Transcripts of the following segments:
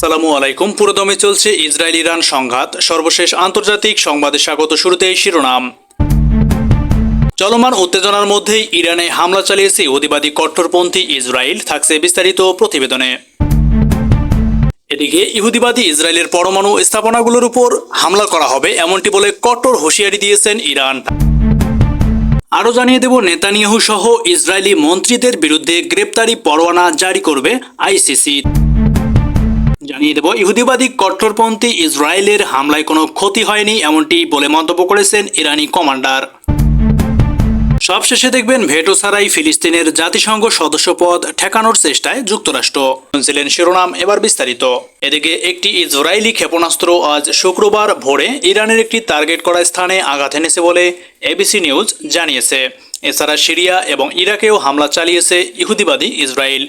সালামু আলাইকুম। পুরোদমে চলছে ইসরায়েল ইরান সংঘাত। সর্বশেষ আন্তর্জাতিক সংবাদে স্বাগত শুরুতেই শিরোনাম। চলমান উত্তেজনার মধ্যেই ইরানে হামলা চালিয়েছে অধিবাদী কট্টরপন্থী ইসরায়েল, থাকছে বিস্তারিত প্রতিবেদনে। এদিকে ইহুদিবাদী ইসরায়েলের পরমাণু স্থাপনাগুলোর উপর হামলা করা হবে এমনটি বলে কট্টর হুঁশিয়ারি দিয়েছেন ইরান। আরও জানিয়ে দেব, নেতানিয়াহু সহ ইসরায়েলি মন্ত্রীদের বিরুদ্ধে গ্রেপ্তারি পরোয়ানা জারি করবে আইসিসি। জানিয়ে দেব, ইহুদিবাদী কট্টরপন্থী ইসরায়েলের হামলায় কোনো ক্ষতি হয়নি এমনটি বলে মন্তব্য করেছেন ইরানি কমান্ডার। সবশেষে দেখবেন ভেটো ছাড়াই ফিলিস্তিনের জাতিসংঘ সদস্যপদ ঠেকানোর চেষ্টায় যুক্তরাষ্ট্র। শুনছিলেন শিরোনাম, এবার বিস্তারিত। এদিকে একটি ইসরায়েলি ক্ষেপণাস্ত্র আজ শুক্রবার ভোরে ইরানের একটি টার্গেট করা স্থানে আঘাত এনেছে বলে এবিসি নিউজ জানিয়েছে। এছাড়া সিরিয়া এবং ইরাকেও হামলা চালিয়েছে ইহুদিবাদী ইসরায়েল।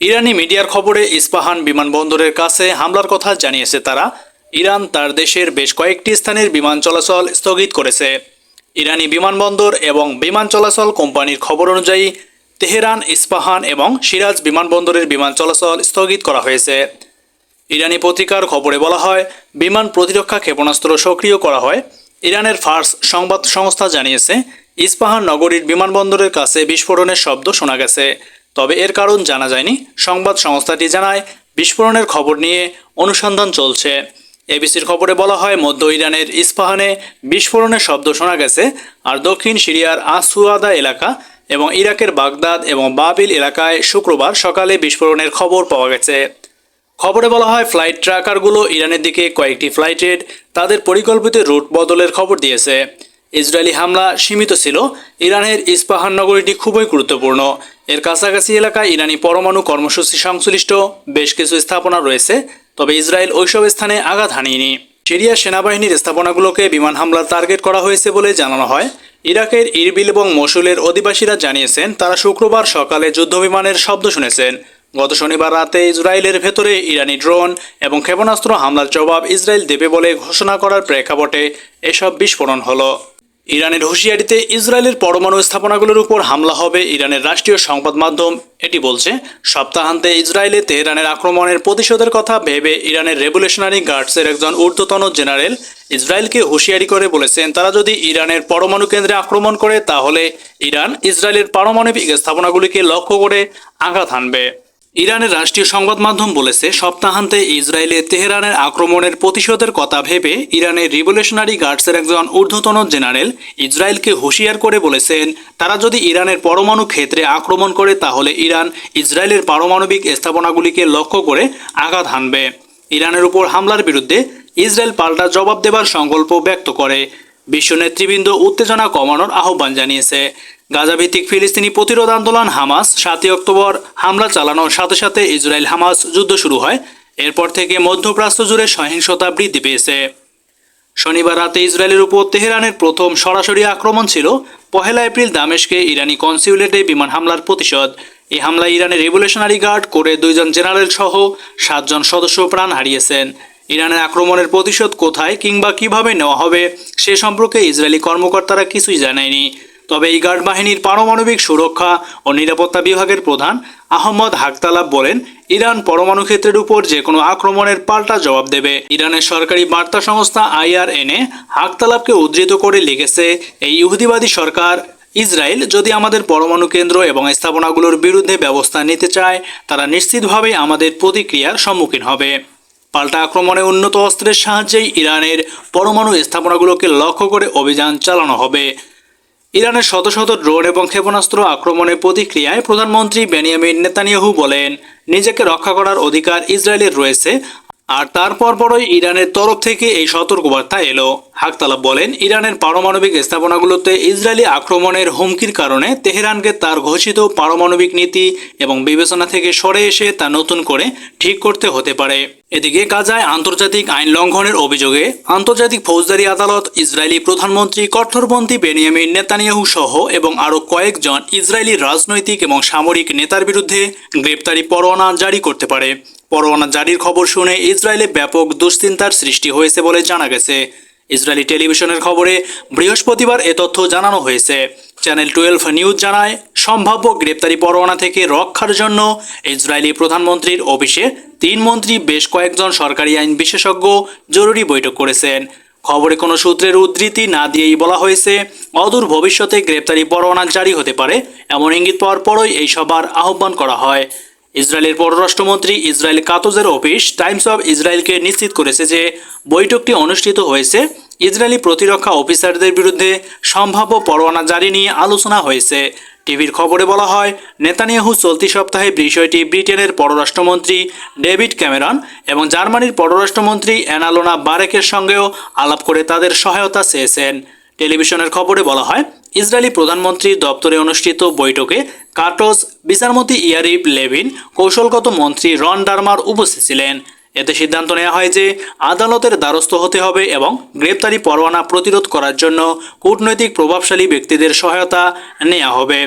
ইরানি মিডিয়ার খবরে ইস্পাহান বিমানবন্দরের কাছে হামলার কথা জানিয়েছে তারা। ইরান তার দেশের বেশ কয়েকটি স্থানের বিমান চলাচল স্থগিত করেছে। ইরানি বিমানবন্দর এবং বিমান চলাচল কোম্পানির খবর অনুযায়ী, তেহরান, ইস্পাহান এবং সিরাজ বিমানবন্দরের বিমান চলাচল স্থগিত করা হয়েছে। ইরানি পত্রিকার খবরে বলা হয়, বিমান প্রতিরক্ষা ক্ষেপণাস্ত্র সক্রিয় করা হয়। ইরানের ফার্স সংবাদ সংস্থা জানিয়েছে, ইস্পাহান নগরীর বিমানবন্দরের কাছে বিস্ফোরণের শব্দ শোনা গেছে। তবে এর কারণ জানা যায়নি। সংবাদ সংস্থাটি জানায়, বিস্ফোরণের খবর নিয়ে অনুসন্ধান চলছে। এবিসির খবরে বলা হয়, মধ্য ইরানের ইস্পাহানে বিস্ফোরণের শব্দ শোনা গেছে, আর দক্ষিণ সিরিয়ার আসুয়াদা এলাকা এবং ইরাকের বাগদাদ এবং বাবিল এলাকায় শুক্রবার সকালে বিস্ফোরণের খবর পাওয়া গেছে। খবরে বলা হয়, ফ্লাইট ট্র্যাকারগুলো ইরানের দিকে কয়েকটি ফ্লাইটের তাদের পরিকল্পিত রুট বদলের খবর দিয়েছে। ইসরায়েলি হামলা সীমিত ছিল। ইরানের ইস্পাহান নগরীটি খুবই গুরুত্বপূর্ণ। এর কাছাকাছি এলাকায় ইরানি পরমাণু কর্মসূচি সংশ্লিষ্ট বেশ কিছু স্থাপনা রয়েছে, তবে ইসরায়েল ওইসব স্থানে আঘাত হানিনি। সিরিয়া সেনাবাহিনীর স্থাপনাগুলোকে বিমান হামলার টার্গেট করা হয়েছে বলে জানানো হয়। ইরাকের ইরবিল এবং মসুলের অধিবাসীরা জানিয়েছেন, তারা শুক্রবার সকালে যুদ্ধবিমানের শব্দ শুনেছেন। গত শনিবার রাতে ইসরায়েলের ভেতরে ইরানি ড্রোন এবং ক্ষেপণাস্ত্র হামলার জবাব ইসরায়েল দেবে বলে ঘোষণা করার প্রেক্ষাপটে এসব বিস্ফোরণ হলো। ইরানের হুঁশিয়ারিতে ইসরায়েলের পরমাণু স্থাপনাগুলোর উপর হামলা হবে ইরানের রাষ্ট্রীয় সংবাদ মাধ্যম, এটি বলছে। সপ্তাহান্তে ইসরায়েলে তেহরানের আক্রমণের প্রতিশোধের কথা ভেবে ইরানের রেভলিউশনারি গার্ডসের একজন ঊর্ধ্বতন জেনারেল ইসরায়েলকে হুঁশিয়ারি করে বলেছেন, তারা যদি ইরানের পরমাণু কেন্দ্রে আক্রমণ করে, তাহলে ইরান ইসরায়েলের পারমাণবিক স্থাপনাগুলিকে লক্ষ্য করে আঘাত হানবে। ইরানের রাষ্ট্রীয় সংবাদ মাধ্যম বলেছে, সপ্তাহান্তে ইসরায়েলে তেহরানের আক্রমণের প্রতিশোধের কথা ভেবে ইরানের রিভলিউশনারি গার্ডসের একজন ঊর্ধ্বতন জেনারেল ইসরায়েলকে হুঁশিয়ার করে বলেছেন, তারা যদি ইরানের পরমাণু ক্ষেত্রে আক্রমণ করে, তাহলে ইরান ইসরায়েলের পারমাণবিক স্থাপনাগুলিকে লক্ষ্য করে আঘাত হানবে। ইরানের উপর হামলার বিরুদ্ধে ইসরায়েল পাল্টা জবাব দেবার সংকল্প ব্যক্ত করে। বিশ্ব নেতৃবৃন্দ উত্তেজনা কমানোর আহ্বান জানিয়েছে। গাজাভিত্তিক ফিলিস্তিনি প্রতিরোধ আন্দোলন হামাস সাতই অক্টোবর হামলা চালানোর সাথে সাথে ইসরায়েল হামাস যুদ্ধ শুরু হয়। এরপর থেকে মধ্যপ্রাচ্য জুড়ে সহিংসতা বৃদ্ধি পেয়েছে। শনিবার রাতে ইসরায়েলের উপর তেহরানের প্রথম সরাসরি আক্রমণ ছিল। পহেলা এপ্রিল দামেশকে ইরানি কনসিউলেটে বিমান হামলার প্রতিশোধ। এই হামলায় ইরানের রেভলিউশনারি গার্ড করে দুইজন জেনারেল সহ সাতজন সদস্য প্রাণ হারিয়েছেন। ইরানের আক্রমণের প্রতিশোধ কোথায় কিংবা কীভাবে নেওয়া হবে, সে সম্পর্কে ইসরায়েলি কর্মকর্তারা কিছুই জানায়নি। তবে এই গার্ড বাহিনীর পারমাণবিক সুরক্ষা ও নিরাপত্তা বিভাগের প্রধান আহমদ হাকতালাব বলেন, ইরান পরমাণু ক্ষেত্রের উপর যে কোনো আক্রমণের পাল্টা জবাব দেবে। ইরানের সরকারি বার্তা সংস্থা আইআরএনএ হাকতালাবকে উদ্ধৃত করে লিখেছে, এই ইহুদিবাদী সরকার ইসরায়েল যদি আমাদের পরমাণু কেন্দ্র এবং স্থাপনাগুলোর বিরুদ্ধে ব্যবস্থা নিতে চায়, তারা নিশ্চিতভাবেই আমাদের প্রতিক্রিয়ার সম্মুখীন হবে। পাল্টা আক্রমণে উন্নত অস্ত্রের সাহায্যেই ইরানের পরমাণু স্থাপনাগুলোকে লক্ষ্য করে অভিযান চালানো হবে। ইরানের শত শত ড্রোন এবং ক্ষেপণাস্ত্র আক্রমণের প্রতিক্রিয়ায় প্রধানমন্ত্রী বেনিয়ামিন নেতানিয়াহু বলেন, নিজেকে রক্ষা করার অধিকার ইসরায়েলের রয়েছে, আর তারপর পরই ইরানের তরফ থেকে এই সতর্কবার্তা এলো। হাকতালাব বলেন, ইরানের পারমাণবিক স্থাপনাগুলোতে ইসরায়েলি আক্রমণের হুমকির কারণে তেহরানকে তার ঘোষিত পারমাণবিক নীতি এবং বিবেচনা থেকে সরে এসে তা নতুন করে ঠিক করতে হতে পারে। এদিকে গাজায় আন্তর্জাতিক আইন লঙ্ঘনের অভিযোগে আন্তর্জাতিক ফৌজদারি আদালত ইসরায়েলি প্রধানমন্ত্রী কঠোরপন্থী বেনিয়ামিন নেতানিয়াহু সহ এবং আরও কয়েকজন ইসরায়েলি রাজনৈতিক এবং সামরিক নেতার বিরুদ্ধে গ্রেপ্তারি পরোয়ানা জারি করতে পারে। পরোয়ানা জারির খবর শুনে ইসরায়েলে ব্যাপক দুশ্চিন্তার সৃষ্টি হয়েছে বলে জানা গেছে। ইসরায়েলি টেলিভিশনের খবরে বৃহস্পতিবার এ তথ্য জানানো হয়েছে। চ্যানেল টুয়েলভ নিউজ জানায় সম্ভাব্য গ্রেপ্তারি পরোয়ানা থেকে রক্ষার জন্য ইসরায়েলি প্রধানমন্ত্রীর অফিসে তিন মন্ত্রী বেশ কয়েকজন সরকারি আইন বিশেষজ্ঞ জরুরি বৈঠক করেছেন। খবরে কোনো সূত্রের উদ্ধৃতি না দিয়েই বলা হয়েছে, অদূর ভবিষ্যতে গ্রেপ্তারি পরোয়ানা জারি হতে পারে, এমন ইঙ্গিত পাওয়ার পরই এই সভার আহ্বান করা হয়। ইসরায়েলের পররাষ্ট্রমন্ত্রী ইসরায়েল কাতজের অফিস টাইমস অফ ইসরায়েলকে নিশ্চিত করেছে যে বৈঠকটি অনুষ্ঠিত হয়েছে, ইসরায়েলি প্রতিরক্ষা অফিসারদের বিরুদ্ধে সম্ভাব্য পরোয়ানা জারি নিয়ে আলোচনা হয়েছে। টিভির খবরে বলা হয়, নেতানিয়াহু চলতি সপ্তাহে বিষয়টি ব্রিটেনের পররাষ্ট্রমন্ত্রী ডেভিড ক্যামেরন এবং জার্মানির পররাষ্ট্রমন্ত্রী অ্যানালোনা বারেকের সঙ্গেও আলাপ করে তাদের সহায়তা চেয়েছেন। টেলিভিশনের খবরে বলা হয়, ইসরায়েলি প্রধানমন্ত্রীর দপ্তরে অনুষ্ঠিত বৈঠকে কার্টোস বিচারমতি ইয়ারিব লেভিন কৌশলগত মন্ত্রী রন ডারমার উপস্থিত ছিলেন। এতে সিদ্ধান্ত নেওয়া হয় যে আদালতের দ্বারস্থ হতে হবে এবং গ্রেপ্তারি পরোয়ানা প্রতিরোধ করার জন্য কূটনৈতিক প্রভাবশালী ব্যক্তিদের সহায়তা নেওয়া হবে।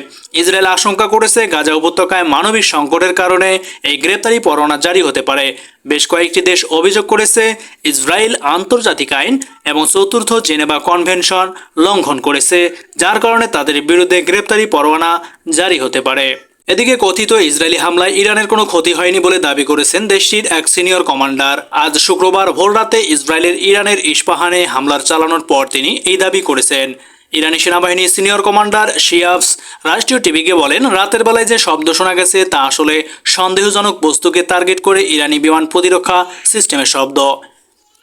ইসরায়েল আশঙ্কা করেছে গাজা উপত্যকায় মানবিক সংকটের কারণে এই গ্রেপ্তারি পরোয়ানা জারি হতে পারে। বেশ কয়েকটি দেশ অভিযোগ করেছে ইসরায়েল আন্তর্জাতিক আইন এবং চতুর্থ জেনেভা কনভেনশন লঙ্ঘন করেছে, যার কারণে তাদের বিরুদ্ধে গ্রেপ্তারি পরোয়ানা জারি হতে পারে। এদিকে কথিত ইসরায়েলি হামলায় ইরানের কোনো ক্ষতি হয়নি বলে দাবি করেছেন দেশটির এক সিনিয়র কমান্ডার। আজ শুক্রবার ভোররাতে ইসরায়েলের ইরানের ইস্পাহানে হামলার চালানোর পর তিনি এই দাবি করেছেন। ইরানি সেনাবাহিনীর সিনিয়র কমান্ডার শিয়াফস রাষ্ট্রীয় টিভিকে বলেন, রাতের বেলায় যে শব্দ শোনা গেছে তা আসলে সন্দেহজনক বস্তুকে টার্গেট করে ইরানি বিমান প্রতিরক্ষা সিস্টেমের শব্দ।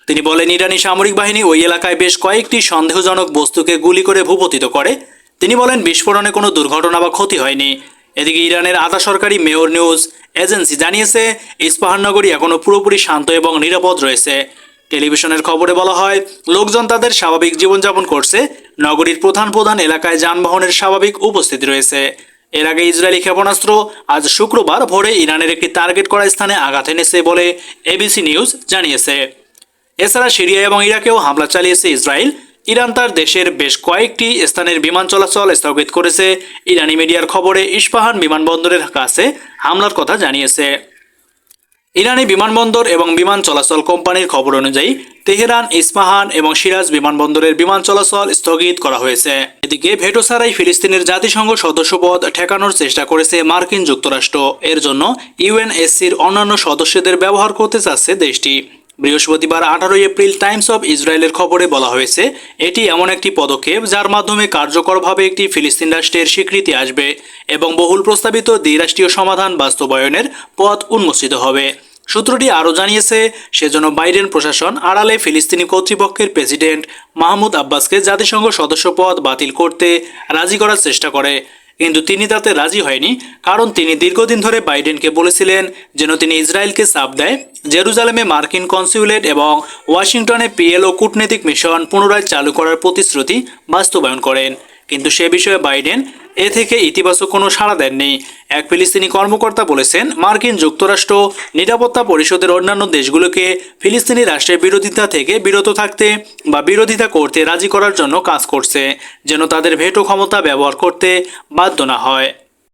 তিনি বলেন, ইরানি সামরিক বাহিনী ওই এলাকায় বেশ কয়েকটি সন্দেহজনক বস্তুকে গুলি করে ভূপতিত করে। তিনি বলেন, বিস্ফোরণে কোনো দুর্ঘটনা বা ক্ষতি হয়নি। এদিকে ইরানের আধা সরকারি মেয়র নিউজ এজেন্সি জানিয়েছে ইস্পাহান নগরী এখনও পুরোপুরি শান্ত এবং নিরাপদ রয়েছে। টেলিভিশনের খবরে বলা হয়, লোকজন তাদের স্বাভাবিক জীবনযাপন করছে। নগরীর প্রধান প্রধান এলাকায় যানবাহনের স্বাভাবিক উপস্থিতি রয়েছে। এর আগে ইসরায়েলি ক্ষেপণাস্ত্র আজ শুক্রবার ভোরে ইরানের একটি টার্গেট করা স্থানে আঘাত এনেছে বলে এবিসি নিউজ জানিয়েছে। এছাড়া সিরিয়া এবং ইরাকেও হামলা চালিয়েছে ইসরায়েল। ইরান তার দেশের বেশ কয়েকটি স্থানের বিমান চলাচল স্থগিত করেছে। ইরানি মিডিয়ার খবরে ইস্পাহান বিমানবন্দরের কাছে হামলার কথা জানিয়েছে। ইরানি বিমানবন্দর এবং বিমান চলাচল কোম্পানির খবর অনুযায়ী তেহরান, ইস্পাহান এবং সিরাজ বিমানবন্দরের বিমান চলাচল স্থগিত করা হয়েছে। এদিকে ভেটো ছাড়াই ফিলিস্তিনের জাতিসংঘ সদস্যপদ ঠেকানোর চেষ্টা করেছে মার্কিন যুক্তরাষ্ট্র। এর জন্য ইউএনএসসির অন্যান্য সদস্যদের ব্যবহার করতে চাচ্ছে দেশটি। বৃহস্পতিবার আঠারোই এপ্রিল টাইমস অফ ইসরায়েলের খবরে বলা হয়েছে, এটি এমন একটি পদক্ষেপ যার মাধ্যমে কার্যকরভাবে একটি ফিলিস্তিন রাষ্ট্রের স্বীকৃতি আসবে এবং বহুল প্রস্তাবিত দ্বিরাষ্ট্রীয় সমাধান বাস্তবায়নের পথ উন্মোচিত হবে। সূত্রটি আরও জানিয়েছে, সেজন্য বাইডেন প্রশাসন আড়ালে ফিলিস্তিনি কর্তৃপক্ষের প্রেসিডেন্ট মাহমুদ আব্বাসকে জাতিসংঘ সদস্যপদ বাতিল করতে রাজি করার চেষ্টা করে। কিন্তু তিনি তাতে রাজি হয়নি, কারণ তিনি দীর্ঘদিন ধরে বাইডেনকে বলেছিলেন যেন তিনি ইসরায়েলকে চাপ দেয়। জেরুজালেমে মার্কিন কনসিউলেট এবং ওয়াশিংটনে পিএলও কূটনৈতিক মিশন পুনরায় চালু করার প্রতিশ্রুতি বাস্তবায়ন করেন। কিন্তু সে বিষয়ে বাইডেন এ থেকে ইতিবাচক কোনো সাড়া দেননি। এক ফিলিস্তিনি কর্মকর্তা বলেছেন, মার্কিন যুক্তরাষ্ট্র নিরাপত্তা পরিষদের অন্যান্য দেশগুলোকে ফিলিস্তিনি রাষ্ট্রের বিরোধিতা থেকে বিরত থাকতে বা বিরোধিতা করতে রাজি করার জন্য কাজ করছে, যেন তাদের ভেটো ক্ষমতা ব্যবহার করতে বাধ্য না হয়।